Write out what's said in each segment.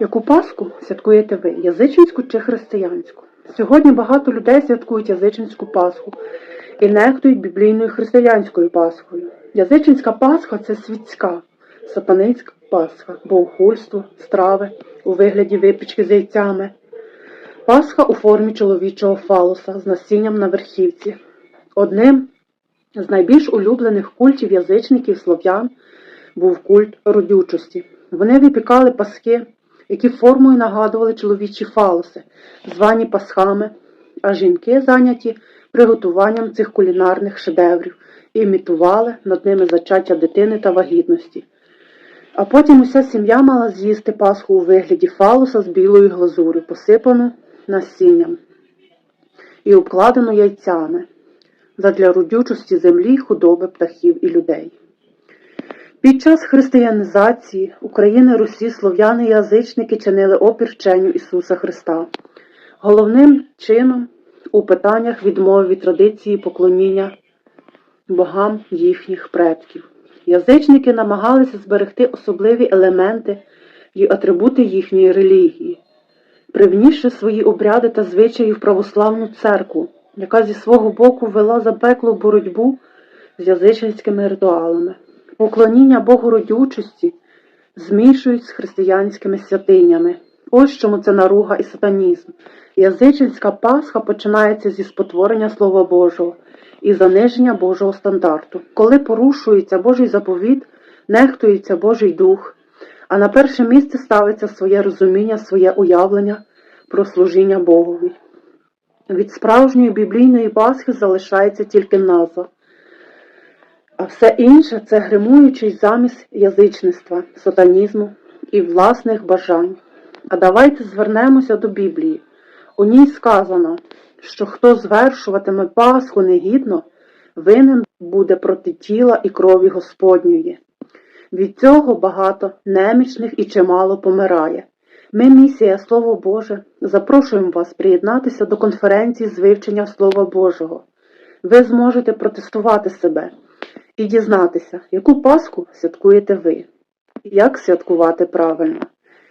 Яку Пасху святкуєте ви? Язичницьку чи християнську? Сьогодні багато людей святкують язичницьку Пасху і нехтують біблійною християнською Пасхою. Язичницька Пасха це світська, сатанинська Пасха, богохульство, страви у вигляді випічки з яйцями. Пасха у формі чоловічого фалоса з насінням на верхівці. Одним з найбільш улюблених культів язичників слов'ян був культ родючості. Вони випікали паски, які формою нагадували чоловічі фалоси, звані пасхами, а жінки зайняті приготуванням цих кулінарних шедеврів і імітували над ними зачаття дитини та вагітності. А потім уся сім'я мала з'їсти пасху у вигляді фалоса з білою глазурю, посипану насінням і обкладену яйцями задля родючості землі, худоби, птахів і людей. Під час християнізації України, Русі, слов'яни і язичники чинили опір вченню Ісуса Христа. Головним чином у питаннях відмови від традиції поклоніння богам їхніх предків. Язичники намагалися зберегти особливі елементи і атрибути їхньої релігії, привнісши свої обряди та звичаї в православну церкву, яка зі свого боку вела запеклу боротьбу з язичницькими ритуалами. Поклоніння Богу родючості змішують з християнськими святинями. Ось чому це наруга і сатанізм. Язичницька Пасха починається зі спотворення Слова Божого і заниження Божого стандарту. Коли порушується Божий заповіт, нехтується Божий дух, а на перше місце ставиться своє розуміння, своє уявлення про служіння Богові. Від справжньої біблійної Пасхи залишається тільки назва. А все інше це гримуючий замість язичництва, сатанізму і власних бажань. А давайте звернемося до Біблії. У ній сказано, що хто звершуватиме Пасху негідно, винен буде проти тіла і крові Господньої. Від цього багато немічних і чимало помирає. Ми, місія Слово Боже, запрошуємо вас приєднатися до конференції з вивчення Слова Божого. Ви зможете протестувати себе і дізнатися, яку Пасху святкуєте ви, як святкувати правильно.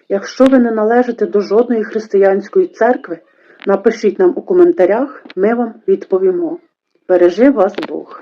Якщо ви не належите до жодної християнської церкви, напишіть нам у коментарях, ми вам відповімо. Бережи вас Бог!